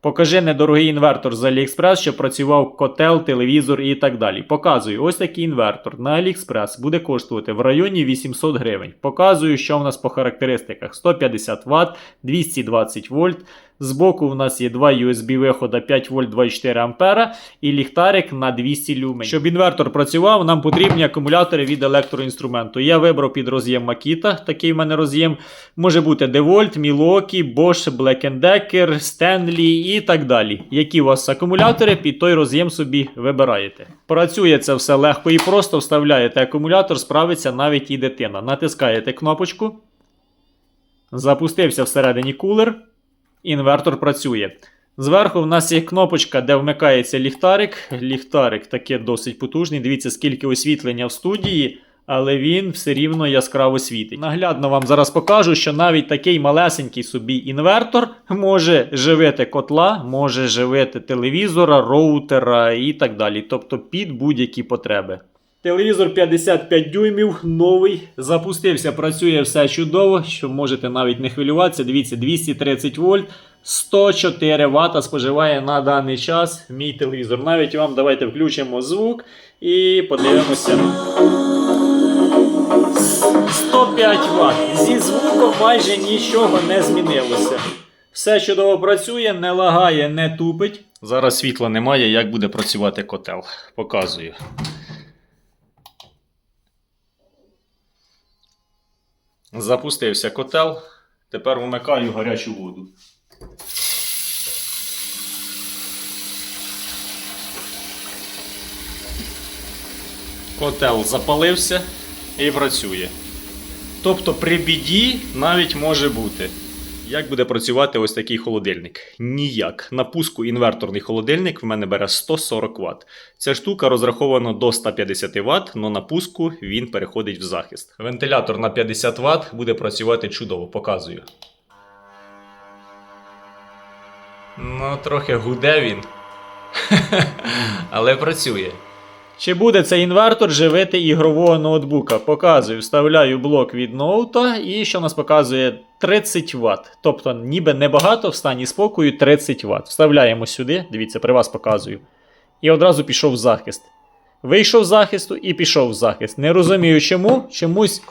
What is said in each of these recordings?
Покажи недорогий інвертор з AliExpress, що працював котел, телевізор і так далі. Показую, ось такий інвертор на AliExpress буде коштувати в районі 800 гривень. Показую, що в нас по характеристиках: 150 Вт, 220 вольт. Збоку в нас є два USB вихода 5 вольт 24 ампера і ліхтарик на 200 люмен. Щоб інвертор працював, нам потрібні акумулятори від електроінструменту. Я вибрав під роз'єм Makita, такий в мене роз'єм. Може бути DeWalt, Milwaukee, Bosch, Black Decker, Stanley і так далі. Які у вас акумулятори, під той роз'єм собі вибираєте. Працює це все легко і просто вставляєте акумулятор, справиться навіть і дитина. Натискаєте кнопочку. Запустився всередині кулер. Інвертор працює. Зверху в нас є кнопочка, де вмикається ліхтарик. Ліхтарик таке досить потужний. Дивіться, скільки освітлення в студії, але він все рівно яскраво світить. Наглядно вам зараз покажу, що навіть такий малесенький собі інвертор може живити котла, може живити телевізора, роутера і так далі. Тобто під будь-які потреби. Телевізор 55 дюймів, новий, запустився, працює все чудово, що можете навіть не хвилюватися. Дивіться, 230 вольт, 104 Вт споживає на даний час мій телевізор. Навіть вам давайте включимо звук і подивимося. 105 Вт. Зі звуком майже нічого не змінилося. Все чудово працює, не лагає, не тупить. Зараз світла немає, як буде працювати котел. Показую. Запустився котел. Тепер вмикаю гарячу воду. Котел запалився і працює. Тобто при біді навіть може бути. Як буде працювати ось такий холодильник? Ніяк. На пуску інверторний холодильник в мене бере 140 Вт. Ця штука розрахована до 150 Вт, але на пуску він переходить в захист. Вентилятор на 50 Вт буде працювати чудово, показую. Ну, трохи гуде він. Але працює. Чи буде цей інвертор живити ігрового ноутбука? Показую, вставляю блок від ноута, і що нас показує 30 Вт. Тобто, ніби небагато в стані спокою 30 Вт. Вставляємо сюди, дивіться, при вас показую. І одразу пішов в захист. Вийшов з захисту і пішов в захист. Не розумію чому. Чомусь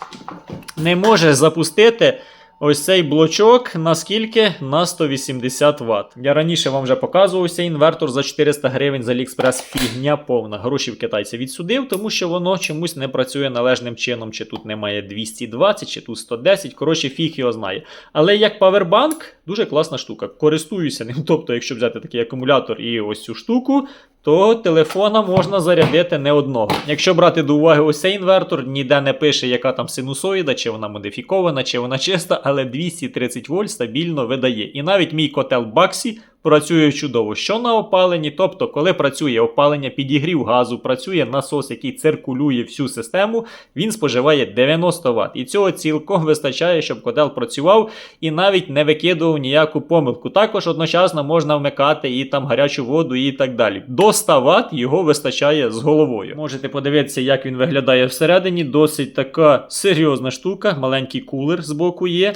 не може запустити ось цей блочок наскільки на 180 Вт. Я раніше вам вже показував цей інвертор за 400 гривень з AliExpress. Фігня повна. Гроші в китайця відсудив, тому що воно чомусь не працює належним чином. Чи тут немає 220, чи тут 110. Коротше, фіг його знає. Але як павербанк, дуже класна штука. Користуюся ним. Тобто, якщо взяти такий акумулятор і ось цю штуку. То телефона можна зарядити не одного. Якщо брати до уваги ось цей інвертор, ніде не пише, яка там синусоїда, чи вона модифікована, чи вона чиста, але 230 вольт стабільно видає. І навіть мій котел Баксі працює чудово. Що на опаленні, тобто, коли працює опалення, підігрів газу, працює насос, який циркулює всю систему, він споживає 90 Вт. І цього цілком вистачає, щоб котел працював і навіть не викидував ніяку помилку. Також одночасно можна вмикати і там гарячу воду, і так далі. До 100 Вт його вистачає з головою. Можете подивитися, як він виглядає всередині. Досить така серйозна штука, маленький кулер збоку є.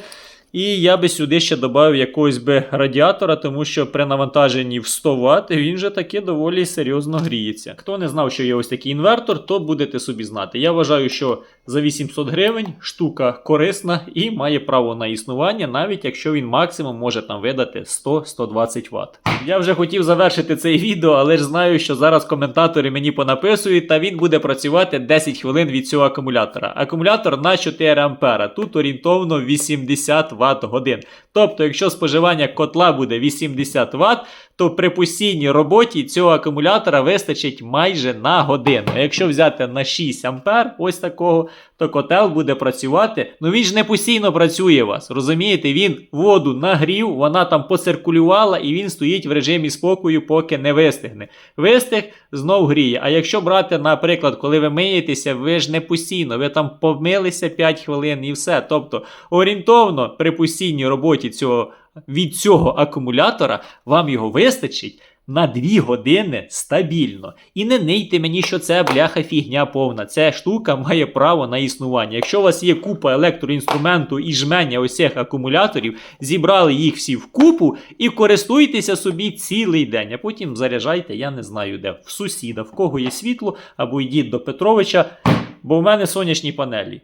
І я би сюди ще додав якогось би радіатора, тому що при навантаженні в 100 Вт він же таки доволі серйозно гріється. Хто не знав, що є ось такий інвертор, то будете собі знати. Я вважаю, що за 800 гривень штука корисна і має право на існування, навіть якщо він максимум може там видати 100-120 Вт. Я вже хотів завершити цей відео, але ж знаю, що зараз коментатори мені понаписують, та він буде працювати 10 хвилин від цього акумулятора. Акумулятор на 4 А. Тут орієнтовно 80 Вт годин. Тобто, якщо споживання котла буде 80 Вт, то при постійній роботі цього акумулятора вистачить майже на годину. Якщо взяти на 6 А, ось такого, то котел буде працювати. Ну він ж не постійно працює у вас. Розумієте, він воду нагрів, вона там поциркулювала, і він стоїть в режимі спокою, поки не вистигне. Вистиг, знов гріє. А якщо брати, наприклад, коли ви миєтеся, ви ж не постійно, ви там помилися 5 хвилин і все. Тобто орієнтовно при постійній роботі цього від цього акумулятора вам його вистачить на 2 години стабільно. І не нийте мені, що це бляха фігня повна. Ця штука має право на існування. Якщо у вас є купа електроінструменту і жменя ось цих акумуляторів, зібрали їх всі в купу і користуйтеся собі цілий день, а потім заряджайте, я не знаю де, в сусіда, в кого є світло, або йдіть до Петровича, бо в мене сонячні панелі.